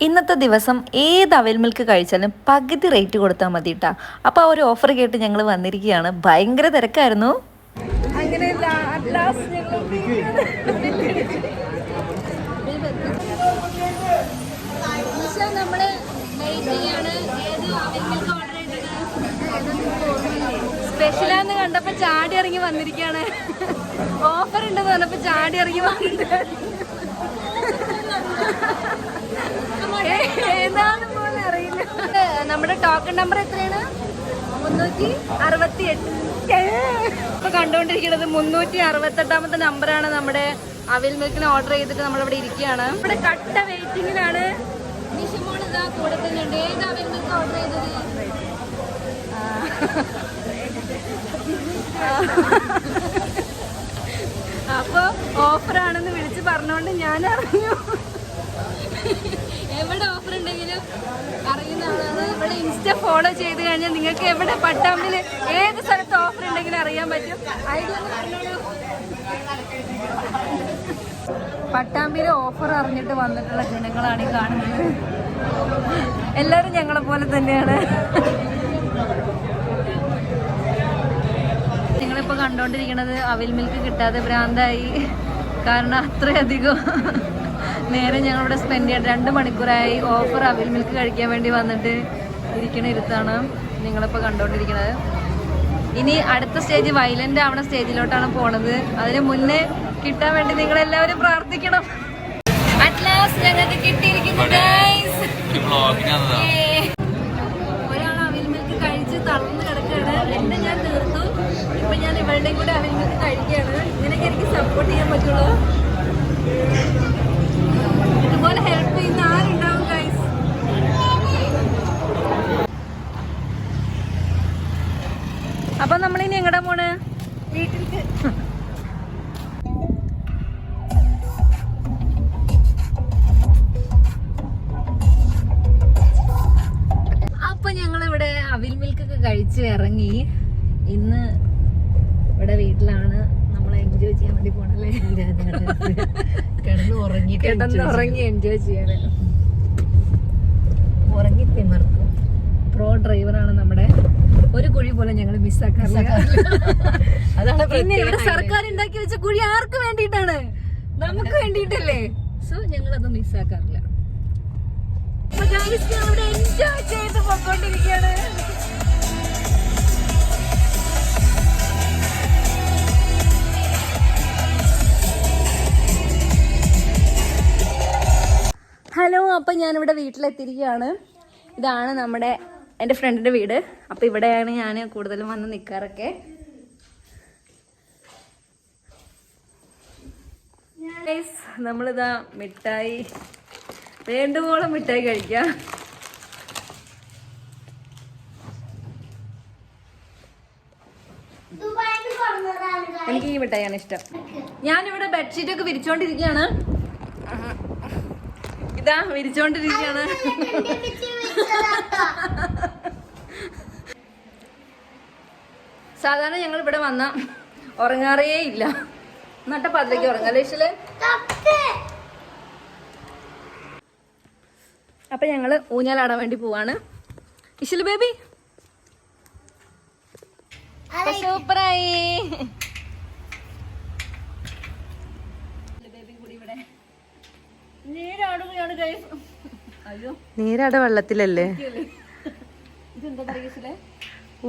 ഇന്നത്തെ ദിവസം ഏത് അവൽ മിൽക്ക് കഴിച്ചാലും പകുതി റേറ്റ് കൊടുത്താൽ മതി കേട്ടാ അപ്പോൾ ആ ഒരു ഓഫർ കേട്ട് ഞങ്ങൾ വന്നിരിക്കുകയാണ്. ഭയങ്കര തിരക്കായിരുന്നു. അങ്ങനെ ലാസ്റ്റ് ഞങ്ങൾ നമ്മൾ വെയിറ്റ് ചെയ്യാണ് ഏത് ഓർഡർ സ്പെഷ്യലാന്ന് കണ്ടപ്പോ ചാടി ഇറങ്ങി വന്നിരിക്കാണ് ഓഫർ ഉണ്ടെന്ന് പറഞ്ഞപ്പോ ചാടി ഇറങ്ങി വന്നിട്ട് ഏതാന്ന് പോലും അറിയില്ല നമ്മുടെ ടോക്കൺ നമ്പർ എത്രയാണ്? മുന്നൂറ്റി അറുപത്തി എട്ട് ഇപ്പൊ കണ്ടുകൊണ്ടിരിക്കുന്നത് മുന്നൂറ്റി അറുപത്തി എട്ടാമത്തെ നമ്പറാണ് നമ്മുടെ അവിൽ മിൽക്കിന് ഓർഡർ ചെയ്തിട്ട് നമ്മൾ ഇവിടെ ഇരിക്കുകയാണ്. ഇവിടെ കട്ട വെയിറ്റിംഗിലാണ് നിഷിമോൾ ഇതാ കൂടെ ഏത് അവിൽ മിൽക്ക് ഓർഡർ ചെയ്തത്? അപ്പൊ ഓഫറാണെന്ന് വിളിച്ച് പറഞ്ഞോണ്ട് ഞാൻ അറിഞ്ഞു. എവിടെ ഓഫർ ഉണ്ടെങ്കിലും അറിയുന്ന ഇൻസ്റ്റ ഫോളോ ചെയ്ത് കഴിഞ്ഞാൽ നിങ്ങൾക്ക് എവിടെ പട്ടാമ്പിൽ ഏത് സ്ഥലത്ത് ഓഫർ ഉണ്ടെങ്കിലും അറിയാൻ പറ്റും. ഐഡിയ പട്ടാമ്പിയിലെ ഓഫർ അറിഞ്ഞിട്ട് വന്നിട്ടുള്ള ജനങ്ങളാണ് ഈ കാണുന്നത്. എല്ലാവരും ഞങ്ങളെ പോലെ തന്നെയാണ്. നിങ്ങളിപ്പോൾ കണ്ടുകൊണ്ടിരിക്കുന്നത് അവിൽ മിൽക്ക് കിട്ടാതെ ഭ്രാന്തായി. കാരണം അത്രയധികം നേരെ ഞങ്ങളിവിടെ സ്പെൻഡ് ചെയ്യാൻ രണ്ട് മണിക്കൂറായി. ഓഫർ അവിൽ മിൽക്ക് കഴിക്കാൻ വേണ്ടി വന്നിട്ട് ഇരിക്കണ ഇരുത്താണ് നിങ്ങളിപ്പോൾ കണ്ടുകൊണ്ടിരിക്കുന്നത് ഇനി അടുത്ത സ്റ്റേജ് വയലന്റ് ആവണ സ്റ്റേജിലോട്ടാണ് പോണത്. അതിന് മുന്നേ കിട്ടാൻ വേണ്ടി നിങ്ങൾ എല്ലാവരും പ്രാർത്ഥിക്കണം അറ്റ്ലാസ്റ്റ് ഞങ്ങൾക്ക് കിട്ടിയിരിക്കുന്നു. ഒരാൾ അവിൽ മിൽക്ക് കഴിച്ച് തളർന്ന് കിടക്കുകയാണ്. എന്നെ ഞാൻ തീർത്തു. ഇപ്പൊ ഞാൻ ഇവളുടെയും കൂടെ അവിൽ മിൽക്ക് കഴിക്കുകയാണ്. ഇങ്ങനെയൊക്കെ എനിക്ക് സപ്പോർട്ട് ചെയ്യാൻ പറ്റുള്ളൂ. അപ്പൊ നമ്മളിനി എങ്ങടെ പോണ്? വീട്ടിലേക്ക്. അപ്പൊ ഞങ്ങൾ ഇവിടെ അവിൽ മിൽക്ക് ഒക്കെ കഴിച്ച് ഇറങ്ങി. ഇന്ന് ഇവിടെ വീട്ടിലാണ്. നമ്മളെ എൻജോയ് ചെയ്യാൻ വേണ്ടി പോണല്ലേ? കിടന്ന് ഉറങ്ങി കിടന്ന് ഉറങ്ങി എൻജോയ് ചെയ്യാനല്ലോ ഉറങ്ങി തിമർക്കും പ്രോ ഡ്രൈവറാണ് നമ്മുടെ ഒരു കുഴി പോലും ഞങ്ങൾ മിസ്സാക്കാറില്ല. അതാണ് പിന്നെ ഇവിടെ സർക്കാർ ഉണ്ടാക്കി വെച്ച കുഴി ആർക്ക് വേണ്ടിയിട്ടാണ്? നമുക്ക് വേണ്ടിയിട്ടല്ലേ? സോ ഞങ്ങൾ അത് മിസ്സാക്കാറില്ല എൻജോയ് ചെയ്ത് പൊക്കോണ്ടിരിക്കുകയാണ് ഹലോ അപ്പം ഞാനിവിടെ വീട്ടിലെത്തിയിരിക്കുകയാണ്. ഇതാണ് നമ്മുടെ എന്റെ ഫ്രണ്ടിന്റെ വീട്. അപ്പോൾ ഇവിടെയാണ് ഞാൻ കൂടുതലും വന്ന് നിൽക്കാറൊക്കെ നമ്മളിതാ മിഠായി വേണ്ടുവോളം മിഠായി കഴിക്കാം. എനിക്ക് ഈ മിഠായിയാണ് ഇഷ്ടം. ഞാനിവിടെ ബെഡ്ഷീറ്റ് ഒക്കെ വിരിച്ചോണ്ടിരിക്കുകയാണ് ഇതാ വിരിച്ചോണ്ടിരിക്കുകയാണ് സാധാരണ ഞങ്ങൾ ഇവിടെ വന്ന ഉറങ്ങാറേ ഇല്ല. നട്ട പതിലേക്ക് ഉറങ്ങാം. അപ്പൊ ഞങ്ങൾ ഊഞ്ഞാലാടാൻ വേണ്ടി പോവാണ്. ഇഷൽ ബേബി. സൂപ്പറായി. നീരാടുകയാണ് guys. അയ്യോ. നീരാടെ വെള്ളത്തിലല്ലേ?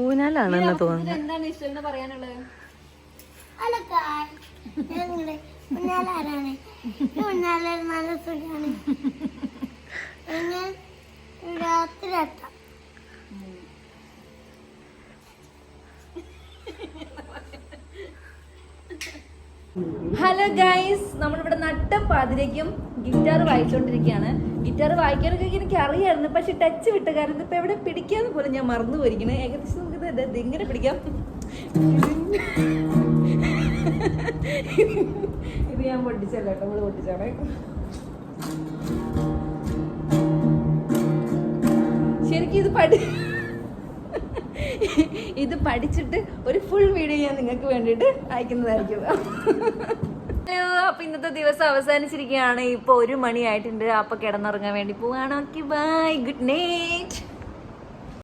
ഊനാലാണെന്ന് തോന്നുന്നു. എന്താണ് പറയാനുള്ളത്? നല്ല സുഖാണ് രാത്രി ഹലോ ഗൈസ് നമ്മളിവിടെ നട്ട പാതിരയ്ക്കും ഗിറ്റാർ വായിച്ചുകൊണ്ടിരിക്കുകയാണ് ഗിറ്റാർ വായിക്കാനൊക്കെ എനിക്ക് അറിയായിരുന്നു പക്ഷെ ടച്ച് വിട്ട കാരണം ഇപ്പൊ എവിടെ പിടിക്കാന്ന് പോലും ഞാൻ മറന്നു പോയിരിക്കണേ ഏകദേശം നമുക്ക് ഇത് ഇങ്ങനെ പിടിക്കാം. ഇത് ഞാൻ പൊട്ടിച്ചല്ലോ നമ്മൾ പൊട്ടിച്ചാണേ ശരിക്കും ഇത് പഠി ഇത് പഠിച്ചിട്ട് ഒരു ഫുൾ വീഡിയോ ഞാൻ നിങ്ങൾക്ക് വേണ്ടിയിട്ട് അയക്കുന്നതായിരിക്കും. അപ്പൊ ഇന്നത്തെ ദിവസം അവസാനിച്ചിരിക്കുകയാണ്. ഇപ്പൊ ഒരു മണിയായിട്ടുണ്ട്. അപ്പൊ കിടന്നുറങ്ങാൻ വേണ്ടി പോവാണ്. Okay bye good night